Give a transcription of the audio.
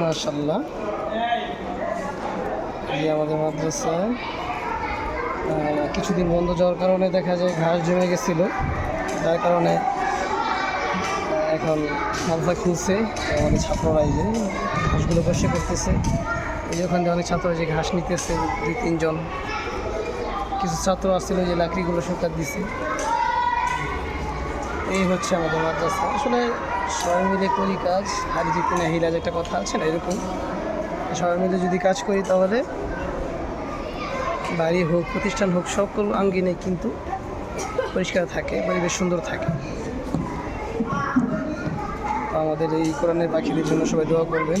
মাশাল্লাহ এই আমাদের মাদ্রাসা। আহ, কিছুদিন বন্ধ যাওয়ার কারণে দেখা যায় ঘাস জমে গেছিল। যার কারণে এখন মাদ্রাসা খুলছে। আমাদের ছাত্ররা এই যে ঘাসগুলো বসে করতেছে। এই যে ওখান থেকে অনেক ছাত্ররা যে ঘাস নিতেছে দুই তিনজন। কিছু ছাত্র আসছিল যে লাকড়িগুলো শুকাত দিছে। এই হচ্ছে আমাদের মাদ্রাসা। আসলে সবাই মিলে করি কাজ। হারি জিতে না হিলাজ একটা কথা আছে না, এরকম। সবাই মিলে যদি কাজ করি তাহলে বাড়ি হোক, প্রতিষ্ঠান হোক, সকল আঙ্গিনে কিন্তু পরিষ্কার থাকে, পরিবেশ সুন্দর থাকে। আমাদের এই কোরআনের পাখিদের জন্য সবাই দোয়া করবেন।